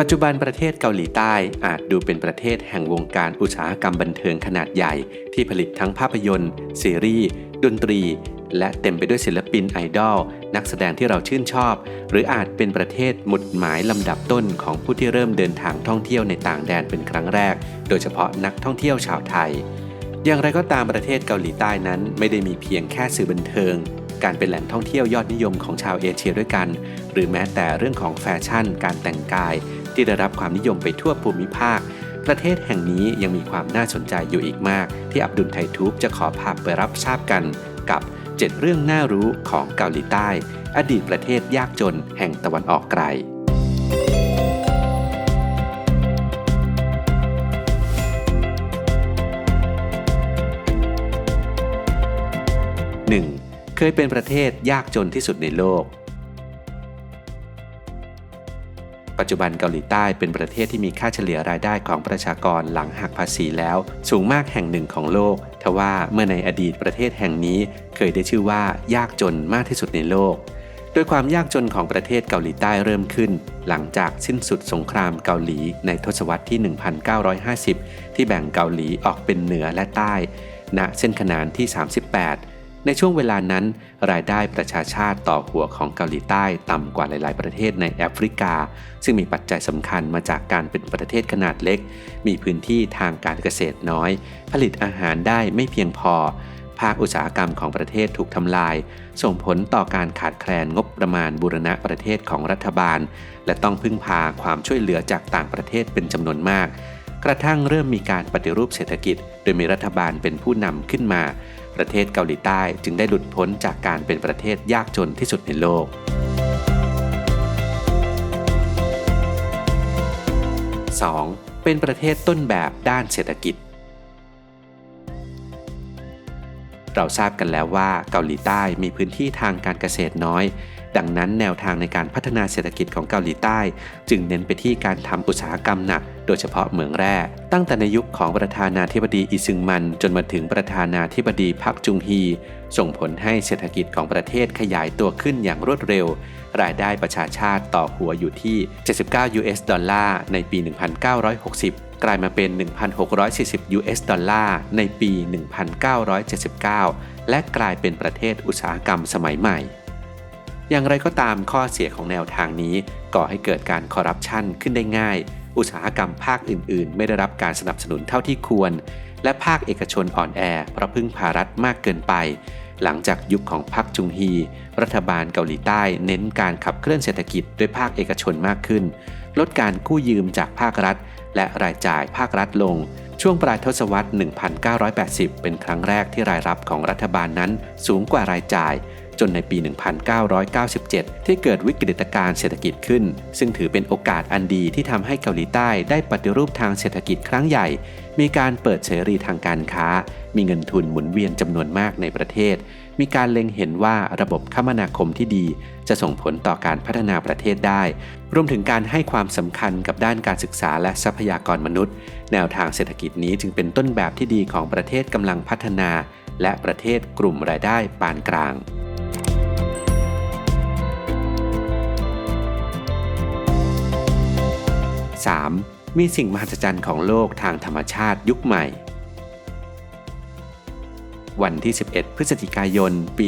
ปัจจุบันประเทศเกาหลีใต้อาจดูเป็นประเทศแห่งวงการอุตสาหกรรมบันเทิงขนาดใหญ่ ที่ผลิตทั้งภาพยนตร์ซีรีส์ ดนตรี และเต็มไปด้วยศิลปินไอดอล นักแสดงที่เราชื่นชอบ หรืออาจเป็นประเทศหมุดหมายลำดับต้นของผู้ที่เริ่มเดินทางท่องเที่ยวในต่างแดนเป็นครั้งแรก โดยเฉพาะนักท่องเที่ยวชาวไทย อย่างไรก็ตามประเทศเกาหลีใต้นั้นไม่ได้มีเพียงแค่สื่อบันเทิงการเป็นแหล่งท่องเที่ยวยอดนิยมของชาวเอเชียด้วยกัน หรือแม้แต่เรื่องของแฟชั่น การแต่งกาย ที่ได้รับความนิยมไปทั่วภูมิภาค ประเทศแห่งนี้ยังมีความน่าสนใจอยู่อีกมาก ที่อับดุลไททูบจะขอพาไปรับทราบกันกับ 7 เรื่องน่ารู้ของเกาหลีใต้ อดีตประเทศยากจนแห่งตะวันออกไกล 1. เคยเป็นประเทศยากจนที่สุดในโลก ปัจจุบันเกาหลีใต้เป็นประเทศที่มีค่าเฉลี่ยรายได้ของประชากรหลังหักภาษีแล้ว สูงมากแห่งหนึ่งของโลก ทว่าเมื่อในอดีตประเทศแห่งนี้เคยได้ชื่อว่ายากจนมากที่สุดในโลก โดยความยากจนของประเทศเกาหลีใต้เริ่มขึ้น หลังจากสิ้นสุดสงครามเกาหลีในทศวรรษที่ 1950 ที่แบ่งเกาหลีออกเป็นเหนือและใต้ ณเส้นขนานที่ 38 ในช่วงเวลานั้น รายได้ประชาชาติต่อหัวของเกาหลีใต้ต่ำกว่าหลาย ๆ ประเทศในแอฟริกา ซึ่งมีปัจจัยสำคัญมาจากการเป็นประเทศขนาดเล็ก มีพื้นที่ทางการเกษตรน้อย ผลิตอาหารได้ไม่เพียงพอ ภาคอุตสาหกรรมของประเทศถูกทำลาย ส่งผลต่อการขาดแคลนงบประมาณบูรณะประเทศของรัฐบาล และต้องพึ่งพาความช่วยเหลือจากต่างประเทศเป็นจำนวนมากกระทั่งเริ่มมีการปฏิรูปเศรษฐกิจ โดยมีรัฐบาลเป็นผู้นำขึ้นมา ประเทศเกาหลีใต้จึงได้หลุดพ้นจากการเป็นประเทศยากจนที่สุดในโลก 2. เป็นประเทศต้นแบบด้านเศรษฐกิจ เราทราบกันแล้วว่าเกาหลีใต้มีพื้นที่ทางการเกษตรน้อย ดังนั้นแนวทางในการพัฒนาเศรษฐกิจของเกาหลีใต้ จึงเน้นไปที่การทำอุตสาหกรรมหนัก โดยเฉพาะเหมืองแร่ ตั้งแต่ในยุคของประธานาธิบดีอิซึงมันจนมาถึงประธานาธิบดีพักจุงฮี ส่งผลให้เศรษฐกิจของประเทศขยายตัวขึ้นอย่างรวดเร็ว รายได้ประชาชาติต่อหัวอยู่ที่ 79 US ดอลลาร์ในปี 1960กลายมาเป็น 1,640 US ดอลลาร์ ในปี 1979 และกลายเป็นประเทศอุตสาหกรรมสมัยใหม่ อย่างไรก็ตามข้อเสียของแนวทางนี้ ก่อให้เกิดการคอร์รัปชันขึ้นได้ง่าย อุตสาหกรรมภาคอื่น ๆ ไม่ได้รับการสนับสนุนเท่าที่ควร และภาคเอกชนอ่อนแอเพราะพึ่งพารัฐมากเกินไป หลังจากยุคของพรรคจุงฮี รัฐบาลเกาหลีใต้เน้นการขับเคลื่อนเศรษฐกิจด้วยภาคเอกชนมากขึ้น ลดการกู้ยืมจากภาครัฐ และรายจ่ายภาครัฐลงช่วงปลายทศวรรษ 1980 เป็นครั้งแรกที่รายรับของรัฐบาลนั้นสูงกว่ารายจ่าย จนในปี 1997 ที่เกิดวิกฤตการณ์เศรษฐกิจขึ้น ซึ่งถือเป็นโอกาสอันดีที่ทำให้เกาหลีใต้ได้ปฏิรูปทางเศรษฐกิจครั้งใหญ่ มีการเปิดเสรีทางการค้า มีเงินทุนหมุนเวียนจำนวนมากในประเทศ มีการเล็งเห็นว่าระบบคมนาคมที่ดี จะส่งผลต่อการพัฒนาประเทศได้ รวมถึงการให้ความสำคัญกับด้านการศึกษาและทรัพยากรมนุษย์ แนวทางเศรษฐกิจนี้จึงเป็นต้นแบบที่ดีของประเทศกำลังพัฒนาและประเทศกลุ่มรายได้ปานกลาง 3. มีสิ่งมหัศจรรย์ของโลกทางธรรมชาติยุคใหม่ วันที่ 11 พฤศจิกายน ปี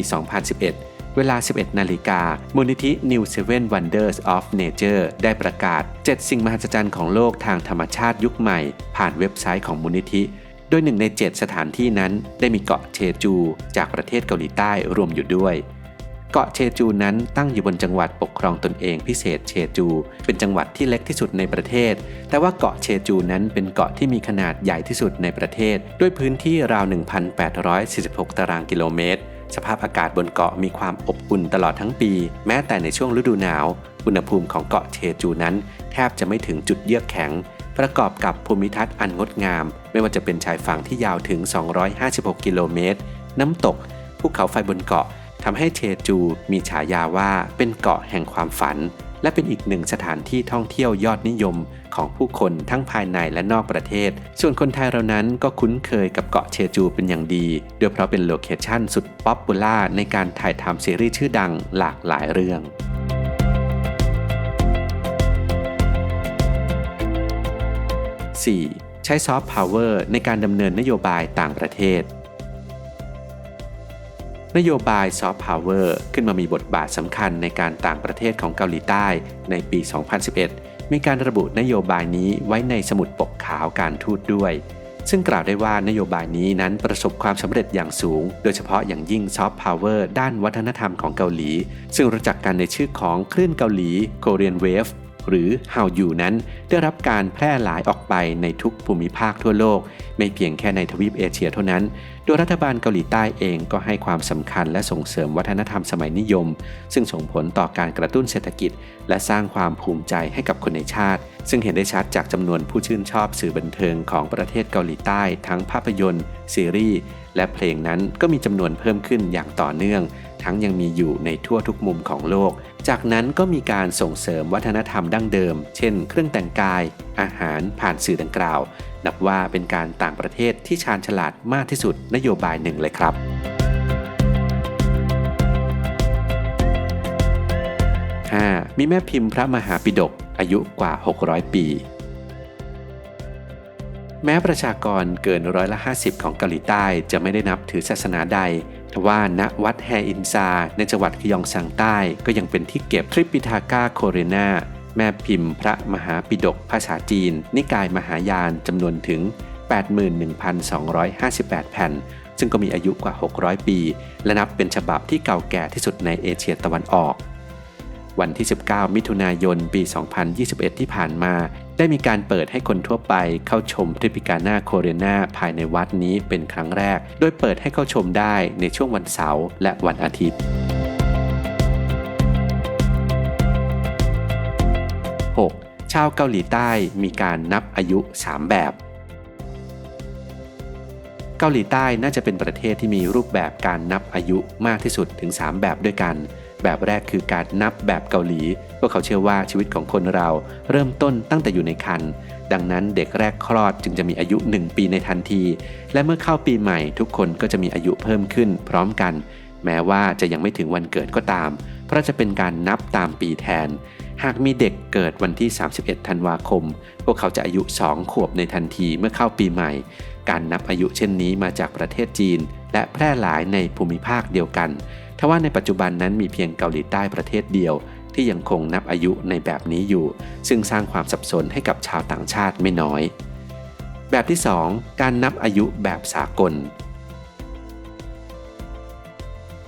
2011 เวลา 11 นาฬิกา มูลนิธิ New Seven Wonders of Nature ได้ประกาศ 7 สิ่งมหัศจรรย์ของโลกทางธรรมชาติยุคใหม่ ผ่านเว็บไซต์ของมูลนิธิ โดยหนึ่งใน 7 สถานที่นั้นได้มีเกาะเชจู จากประเทศเกาหลีใต้รวมอยู่ด้วย เกาะเชจูนั้นตั้งอยู่บนจังหวัดปกครองตนเองพิเศษเชจู เป็นจังหวัดที่เล็กที่สุดในประเทศ แต่ว่าเกาะเชจูนั้นเป็นเกาะที่มีขนาดใหญ่ที่สุดในประเทศ ด้วยพื้นที่ราว 1,846 ตารางกิโลเมตร สภาพอากาศบนเกาะมีความอบอุ่นตลอดทั้งปี แม้แต่ในช่วงฤดูหนาว อุณหภูมิของเกาะเชจูนั้น แทบจะไม่ถึงจุดเยือกแข็งประกอบกับภูมิทัศน์อันงดงาม ไม่ว่าจะเป็นชายฝั่งที่ยาวถึง 256 กิโลเมตร น้ำตก ภูเขาไฟบนเกาะ ทำให้เชจูมีฉายาว่าเป็นเกาะแห่งความฝัน และเป็นอีกหนึ่งสถานที่ท่องเที่ยวยอดนิยมของผู้คนทั้งภายในและนอกประเทศ ส่วนคนไทยเรานั้นก็คุ้นเคยกับเกาะเชจูเป็นอย่างดีโดยเพราะเป็นโลเคชั่นสุดป๊อปปูล่าในการถ่ายทำซีรีส์ชื่อดังหลากหลายเรื่อง 4. ใช้ซอฟต์พาวเวอร์ในการดำเนินนโยบายต่างประเทศ นโยบายซอฟต์พาวเวอร์ขึ้นมามีบทบาทสำคัญในการต่างประเทศของเกาหลีใต้ในปี 2011 มีการระบุนโยบายนี้ไว้ในสมุดปกขาวการทูตด้วย ซึ่งกล่าวได้ว่านโยบายนี้นั้นประสบความสำเร็จอย่างสูง โดยเฉพาะอย่างยิ่งซอฟต์พาวเวอร์ด้านวัฒนธรรมของเกาหลี ซึ่งรู้จักกันในชื่อของคลื่นเกาหลี Korean Wave หรือ How You นั้น ได้รับการแพร่หลายออกไปในทุกภูมิภาคทั่วโลก ไม่เพียงแค่ในทวีปเอเชียเท่านั้น โดยรัฐบาลเกาหลีใต้เองก็ให้ความสำคัญและส่งเสริมวัฒนธรรมสมัยนิยม ซึ่งส่งผลต่อการกระตุ้นเศรษฐกิจ และสร้างความภูมิใจให้กับคนในชาติ ซึ่งเห็นได้ชัดจากจำนวนผู้ชื่นชอบสื่อบันเทิงของประเทศเกาหลีใต้ ทั้งภาพยนตร์ ซีรีส์และเพลงนั้นก็มีจำนวนเพิ่มขึ้นอย่างต่อเนื่อง ทั้งยังมีอยู่ในทั่วทุกมุมของโลก จากนั้นก็มีการส่งเสริมวัฒนธรรมดั้งเดิม เช่น เครื่องแต่งกาย อาหารผ่านสื่อดังกล่าว นับว่าเป็นการต่างประเทศที่ชาญฉลาดมากที่สุดนโยบายหนึ่งเลยครับมีแม่พิมพ์พระมหาปิฎกอายุกว่า 600 ปี แม้ประชากรเกินร้อยละ 50 ของเกาหลีใต้จะไม่ได้นับถือศาสนาใด ว่าณวัดแฮอินซา ในจังหวัดคยองซังใต้ ก็ยังเป็นที่เก็บทริปิทาก้าโคเรนาแม่พิมพ์พระมหาปิฎกภาษาจีน นิกายมหายานจำนวนถึง 81,258 แผ่น ซึ่งก็มีอายุกว่า 600 ปี และนับเป็นฉบับที่เก่าแก่ที่สุดในเอเชียตะวันออก วันที่ 19 มิถุนายน ปี 2021 ที่ผ่านมา ได้มีการเปิดให้คนทั่วไปเข้าชมทริปิกาน่าโคเรียนาภายในวัดนี้เป็นครั้งแรก โดยเปิดให้เข้าชมได้ในช่วงวันเสาร์และวันอาทิตย์ 6. ชาวเกาหลีใต้มีการนับอายุ 3 แบบ เกาหลีใต้น่าจะเป็นประเทศที่มีรูปแบบการนับอายุมากที่สุดถึง 3 แบบด้วยกัน แบบแรกคือการนับแบบเกาหลี พวกเขาเชื่อว่าชีวิตของคนเราเริ่มต้นตั้งแต่อยู่ในครรภ์ดังนั้นเด็กแรกคลอดจึงจะมีอายุ 1 ปีในทันที และเมื่อเข้าปีใหม่ทุกคนก็จะมีอายุเพิ่มขึ้น พร้อมกัน แม้ว่าจะยังไม่ถึงวันเกิดก็ตาม เพราะจะเป็นการนับตามปีแทน หากมีเด็กเกิดวันที่ 31 ธันวาคม พวกเขาจะอายุ 2 ขวบในทันทีเมื่อเข้าปีใหม่ การนับอายุเช่นนี้มาจากประเทศจีน และแพร่หลายในภูมิภาคเดียวกัน ทว่าในปัจจุบันนั้นมีเพียงเกาหลีใต้ประเทศเดียว ที่ยังคงนับอายุในแบบนี้อยู่ ซึ่งสร้างความสับสนให้กับชาวต่างชาติไม่น้อย แบบที่ 2 การนับอายุแบบสากล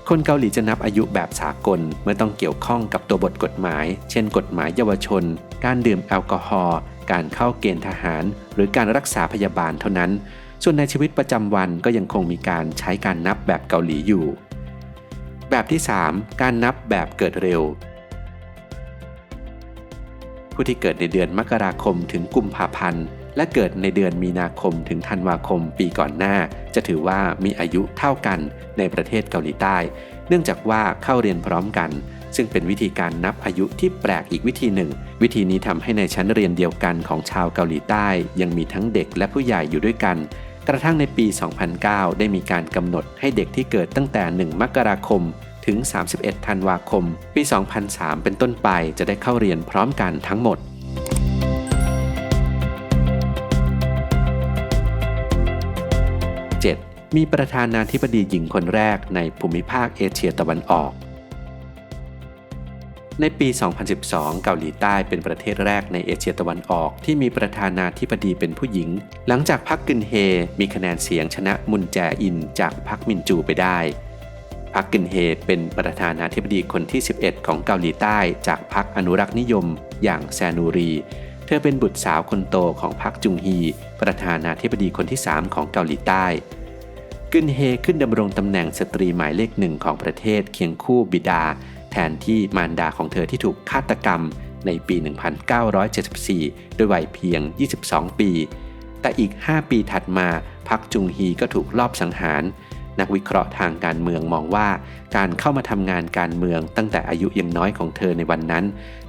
คนเกาหลีจะนับอายุแบบสากลเมื่อต้องเกี่ยวข้องกับตัวบทกฎหมาย เช่น กฎหมายเยาวชน การดื่มแอลกอฮอล์การเข้าเกณฑ์ทหาร หรือการรักษาพยาบาลเท่านั้น ส่วนในชีวิตประจำวันก็ยังคงมีการใช้การนับแบบเกาหลีอยู่ แบบที่ 3 การนับแบบเกิดเร็ว ผู้ที่เกิดในเดือนมกราคมถึงกุมภาพันธ์ และเกิดในเดือนมีนาคมถึงธันวาคมปีก่อนหน้า จะถือว่ามีอายุเท่ากันในประเทศเกาหลีใต้ เนื่องจากว่าเข้าเรียนพร้อมกัน ซึ่งเป็นวิธีการนับอายุที่แปลกอีกวิธีหนึ่ง วิธีนี้ทำให้ในชั้นเรียนเดียวกันของชาวเกาหลีใต้ ยังมีทั้งเด็กและผู้ใหญ่อยู่ด้วยกัน กระทั่งในปี 2009 ได้มีการกำหนดให้เด็กที่เกิดตั้งแต่ 1 มกราคม ถึง 31 ธันวาคม ปี 2003 เป็นต้นไปจะได้เข้าเรียนพร้อมกันทั้งหมด 7. มีประธานาธิบดีหญิงคนแรกในภูมิภาคเอเชียตะวันออก ในปี 2012 เกาหลีใต้เป็นประเทศแรกในเอเชียตะวันออกที่มีประธานาธิบดีเป็นผู้หญิง หลังจากพรรคกึนเฮ มีคะแนนเสียงชนะมุนแจอินจากพรรคมินจูไปได้พรรคกึนเฮเป็นประธานาธิบดีคนที่ 11 ของเกาหลีใต้จากพรรคอนุรักษ์นิยม อย่างแซนูรี เธอเป็นบุตรสาวคนโตของพรรคจุงฮี ประธานาธิบดีคนที่ 3 ของเกาหลีใต้กึนเฮขึ้นดำรงตำแหน่งสตรีหมายเลขหนึ่งของประเทศเคียงคู่บิดา แทนที่มารดาของเธอที่ถูกฆาตกรรมในปี 1974 ด้วยวัยเพียง 22 ปี แต่อีก 5 ปีถัดมาพรรคจุงฮีก็ถูกลอบสังหาร นักวิเคราะห์ทางการเมืองมองว่า การเข้ามาทำงานการเมืองตั้งแต่อายุยังน้อยของเธอในวันนั้น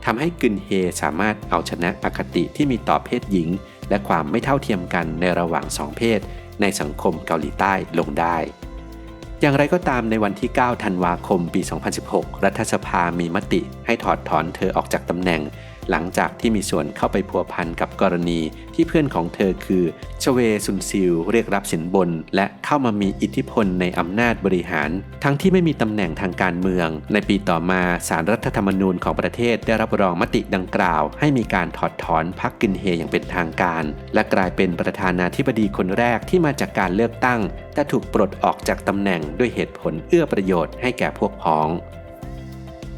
ทำให้กึนเฮสามารถเอาชนะอคติที่มีต่อเพศหญิง และความไม่เท่าเทียมกันในระหว่างสองเพศ ในสังคมเกาหลีใต้ลงได้ อย่างไรก็ตามในวันที่ 9 ธันวาคม ปี 2016 รัฐสภามีมติให้ถอดถอนเธอออกจากตำแหน่ง หลังจากที่มีส่วนเข้าไปพัวพันกับกรณีที่เพื่อนของเธอคือชเวซุนซิลเรียกรับสินบน และเข้ามามีอิทธิพลในอำนาจบริหาร ทั้งที่ไม่มีตำแหน่งทางการเมือง ในปีต่อมาสารรัฐธรรมนูญของประเทศได้รับรองมติดังกล่าว ให้มีการถอดถอนพรรคกินเฮอย่างเป็นทางการ และกลายเป็นประธานาธิบดีคนแรกที่มาจากการเลือกตั้ง แต่ถูกปลดออกจากตำแหน่งด้วยเหตุผลเอื้อประโยชน์ให้แก่พวกพ้อง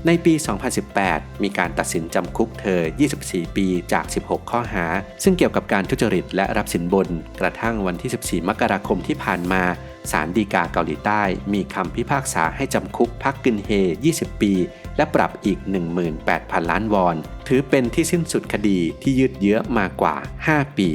ในปี 2018 มีการตัดสินจำคุกเธอ 24 ปีจาก 16 ข้อหา ซึ่งเกี่ยวกับการทุจริตและรับสินบน กระทั่งวันที่ 14 มกราคมที่ผ่านมาศาลฎีกาเกาหลีใต้ มีคำพิพากษาให้จำคุกพักกึนเฮ 20 ปี และปรับอีก 18,000 ล้านวอน ถือเป็นที่สิ้นสุดคดีที่ยืดเยื้อมากว่า 5 ปี